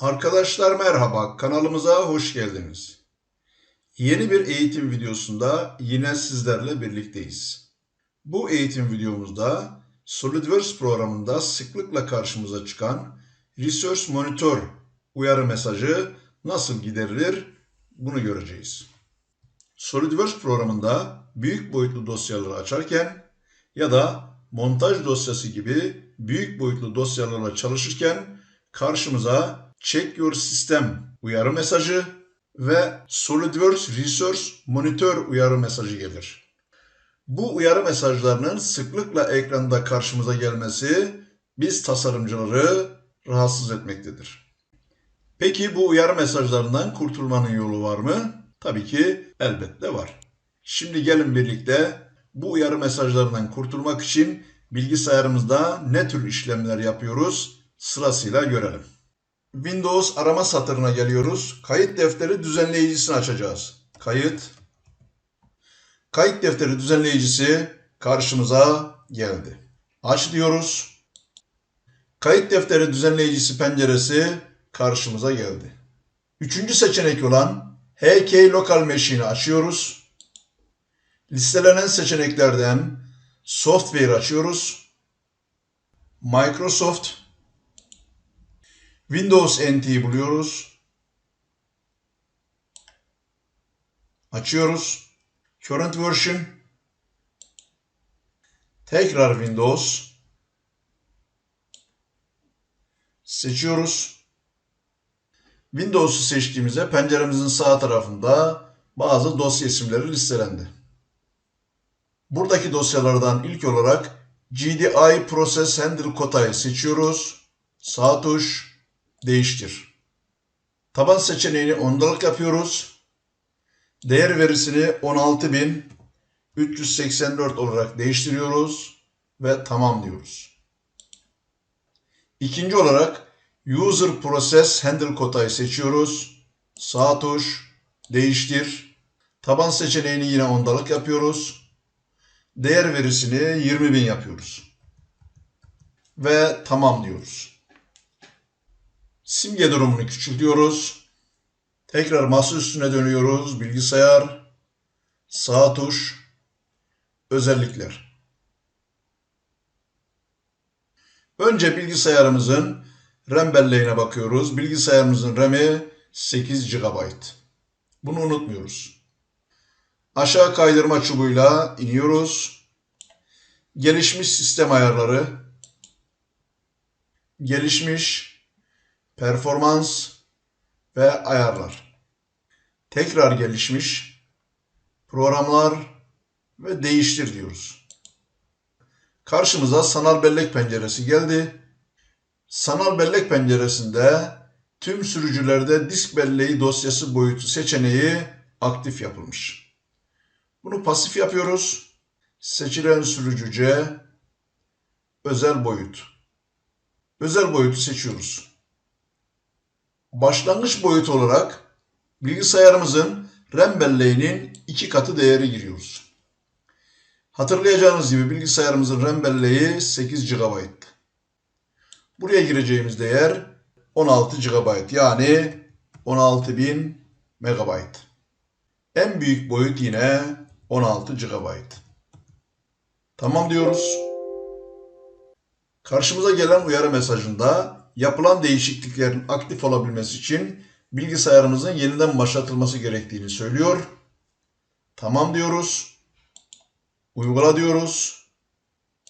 Arkadaşlar merhaba, kanalımıza hoş geldiniz. Yeni bir eğitim videosunda yine sizlerle birlikteyiz. Bu eğitim videomuzda SolidWorks programında sıklıkla karşımıza çıkan Resource Monitor uyarı mesajı nasıl giderilir bunu göreceğiz. SolidWorks programında büyük boyutlu dosyaları açarken ya da montaj dosyası gibi büyük boyutlu dosyalarla çalışırken karşımıza Check Your System uyarı mesajı ve SolidWorks Resource Monitor uyarı mesajı gelir. Bu uyarı mesajlarının sıklıkla ekranda karşımıza gelmesi biz tasarımcıları rahatsız etmektedir. Peki bu uyarı mesajlarından kurtulmanın yolu var mı? Tabii ki elbette var. Şimdi gelin birlikte bu uyarı mesajlarından kurtulmak için bilgisayarımızda ne tür işlemler yapıyoruz sırasıyla görelim. Windows arama satırına geliyoruz. Kayıt defteri düzenleyicisini açacağız. Kayıt. Kayıt defteri düzenleyicisi karşımıza geldi. Aç diyoruz. Kayıt defteri düzenleyicisi penceresi karşımıza geldi. Üçüncü seçenek olan HK Local Machine'i açıyoruz. Listelenen seçeneklerden Software açıyoruz. Microsoft Windows NT'yi buluyoruz. Açıyoruz. Current version. Tekrar Windows. Seçiyoruz. Windows'u seçtiğimizde penceremizin sağ tarafında bazı dosya isimleri listelendi. Buradaki dosyalardan ilk olarak GDI Process Handle Kota'yı seçiyoruz. Sağ tuş değiştir. Taban seçeneğini ondalık yapıyoruz. Değer verisini 16384 olarak değiştiriyoruz ve tamam diyoruz. İkinci olarak User Process Handle Kota'yı seçiyoruz. Sağ tuş değiştir. Taban seçeneğini yine ondalık yapıyoruz. Değer verisini 20.000 yapıyoruz. Ve tamam diyoruz. Simge durumunu küçültüyoruz. Tekrar masa üstüne dönüyoruz. Bilgisayar, sağ tuş, özellikler. Önce bilgisayarımızın RAM belleğine bakıyoruz. Bilgisayarımızın RAM'i 8 GB. Bunu unutmuyoruz. Aşağı kaydırma çubuğuyla iniyoruz. Gelişmiş sistem ayarları, gelişmiş performans ve ayarlar. Tekrar gelişmiş programlar ve değiştir diyoruz. Karşımıza sanal bellek penceresi geldi. Sanal bellek penceresinde tüm sürücülerde disk belleği dosyası boyutu seçeneği aktif yapılmış. Bunu pasif yapıyoruz. Seçilen sürücüce özel boyut. Özel boyutu seçiyoruz. Başlangıç boyut olarak bilgisayarımızın RAM belleğinin iki katı değeri giriyoruz. Hatırlayacağınız gibi bilgisayarımızın RAM belleği 8 GB. Buraya gireceğimiz değer 16 GB yani 16.000 MB. En büyük boyut yine 16 GB. Tamam diyoruz. Karşımıza gelen uyarı mesajında yapılan değişikliklerin aktif olabilmesi için bilgisayarımızın yeniden başlatılması gerektiğini söylüyor. Tamam diyoruz. Uygula diyoruz.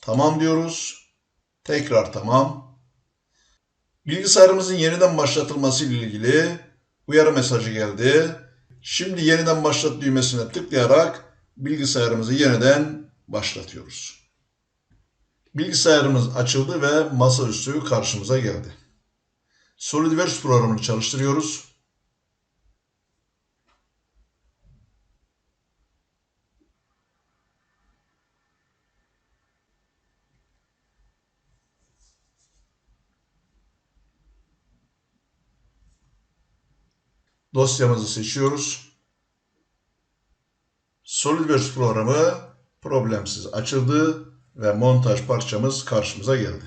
Tamam diyoruz. Tekrar tamam. Bilgisayarımızın yeniden başlatılması ile ilgili uyarı mesajı geldi. Şimdi yeniden başlat düğmesine tıklayarak bilgisayarımızı yeniden başlatıyoruz. Bilgisayarımız açıldı ve masaüstü karşımıza geldi. SolidWorks programını çalıştırıyoruz. Dosyamızı seçiyoruz. SolidWorks programı problemsiz açıldı ve montaj parçamız karşımıza geldi.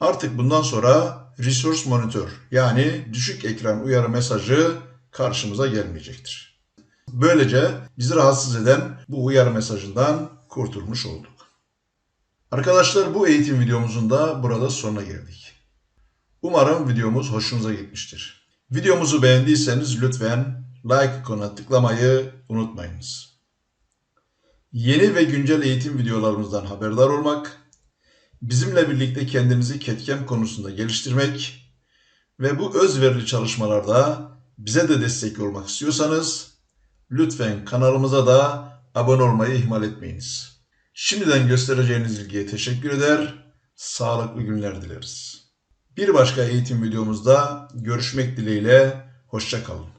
Artık bundan sonra Resource Monitor yani düşük ekran uyarı mesajı karşımıza gelmeyecektir. Böylece bizi rahatsız eden bu uyarı mesajından kurtulmuş olduk. Arkadaşlar bu eğitim videomuzun da burada sonuna geldik. Umarım videomuz hoşunuza gitmiştir. Videomuzu beğendiyseniz lütfen like ikonuna tıklamayı unutmayınız. Yeni ve güncel eğitim videolarımızdan haberdar olmak, bizimle birlikte kendinizi ketkem konusunda geliştirmek ve bu özverili çalışmalarda bize de destek olmak istiyorsanız lütfen kanalımıza da abone olmayı ihmal etmeyiniz. Şimdiden göstereceğiniz ilgiye teşekkür eder, sağlıklı günler dileriz. Bir başka eğitim videomuzda görüşmek dileğiyle, hoşça kalın.